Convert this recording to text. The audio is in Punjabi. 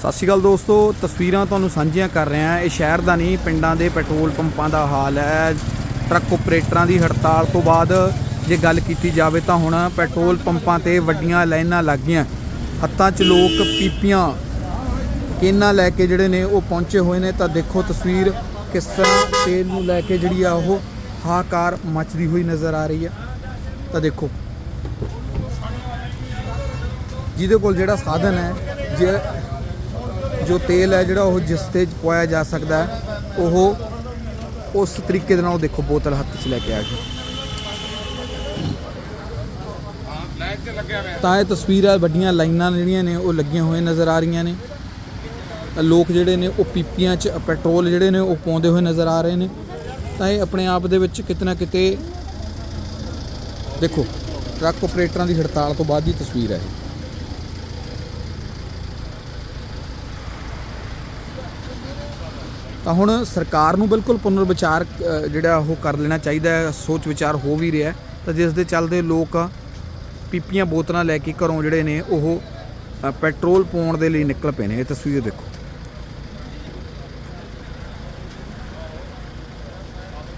ਸਤਿ ਸ਼੍ਰੀ ਅਕਾਲ ਦੋਸਤੋ, ਤਸਵੀਰਾਂ ਤੁਹਾਨੂੰ ਸਾਂਝੀਆਂ ਕਰ ਰਿਹਾ ਇਹ ਸ਼ਹਿਰ ਦਾ ਨਹੀਂ, ਪਿੰਡਾਂ ਦੇ ਪੈਟਰੋਲ ਪੰਪਾਂ ਦਾ ਹਾਲ ਹੈ। ਟਰੱਕ ਆਪਰੇਟਰਾਂ ਦੀ ਹੜਤਾਲ ਤੋਂ ਬਾਅਦ ਜੇ ਗੱਲ ਕੀਤੀ ਜਾਵੇ ਤਾਂ ਹੁਣ ਪੈਟਰੋਲ ਪੰਪਾਂ ਤੇ ਵੱਡੀਆਂ ਲਾਈਨਾਂ ਲੱਗ ਗਈਆਂ। ਹੱਥਾਂ 'ਚ ਲੋਕ ਪੀਪੀਆਂ, ਕੇਨਾਂ ਲੈ ਕੇ ਜਿਹੜੇ ਨੇ ਉਹ ਪਹੁੰਚੇ ਹੋਏ ਨੇ। ਤਾਂ ਦੇਖੋ ਤਸਵੀਰ ਕਿਸ ਤਰ੍ਹਾਂ ਤੇਲ ਨੂੰ ਲੈ ਕੇ ਜਿਹੜੀ ਆ ਉਹ ਹਾਕਾਰ ਮਚਦੀ ਹੋਈ ਨਜ਼ਰ ਆ ਰਹੀ ਹੈ। ਤਾਂ ਦੇਖੋ। ਜਿਹਦੇ ਕੋਲ ਜਿਹੜਾ ਸਾਧਨ ਹੈ, ਜੇ ਜੋ ਤੇਲ ਹੈ ਜਿਹੜਾ ਉਹ ਜਿਸ ਤੇ ਪਵਾਇਆ ਜਾ ਸਕਦਾ ਹੈ, ਉਹ ਉਸ ਤਰੀਕੇ ਦੇ ਨਾਲ ਦੇਖੋ ਬੋਤਲ ਹੱਥ 'ਚ ਲੈ ਕੇ ਆ ਗਿਆ ਤਾਂ ਇਹ ਤਸਵੀਰਾਂ ਵੱਡੀਆਂ ਲਾਈਨਾਂ ਜਿਹੜੀਆਂ ਨੇ ਉਹ ਲੱਗੀਆਂ ਹੋਏ ਨਜ਼ਰ ਆ ਰਹੀਆਂ ਨੇ। ਲੋਕ ਜਿਹੜੇ ਨੇ ਉਹ ਪੀਪੀਆਂ 'ਚ ਪੈਟਰੋਲ ਜਿਹੜੇ ਨੇ ਉਹ ਪਾਉਂਦੇ ਹੋਏ ਨਜ਼ਰ ਆ ਰਹੇ ਨੇ। ਤਾਂ ਇਹ ਆਪਣੇ ਆਪ ਦੇ ਵਿੱਚ ਕਿਤੇ ਨਾ ਕਿਤੇ ਦੇਖੋ, ਟਰੱਕ ਆਪਰੇਟਰਾਂ ਦੀ ਹੜਤਾਲ ਤੋਂ ਬਾਅਦ ਦੀ ਤਸਵੀਰ ਹੈ ਤਾਂ ਹੁਣ ਸਰਕਾਰ ਨੂੰ ਬਿਲਕੁਲ ਪੁਨਰ ਵਿਚਾਰ ਜਿਹੜਾ ਉਹ ਕਰ ਲੈਣਾ ਚਾਹੀਦਾ ਹੈ, ਸੋਚ ਵਿਚਾਰ ਹੋ ਵੀ ਰਿਹਾ ਤਾਂ ਜਿਸ ਦੇ ਚੱਲਦੇ ਲੋਕ ਪੀਪੀਆਂ ਬੋਤਲਾਂ ਲੈ ਕੇ ਘਰੋਂ ਜਿਹੜੇ ਨੇ ਉਹ ਪੈਟਰੋਲ ਪਾਉਣ ਦੇ ਲਈ ਨਿਕਲ ਪਏ ਨੇ। ਇਹ ਤਸਵੀਰ ਦੇਖੋ।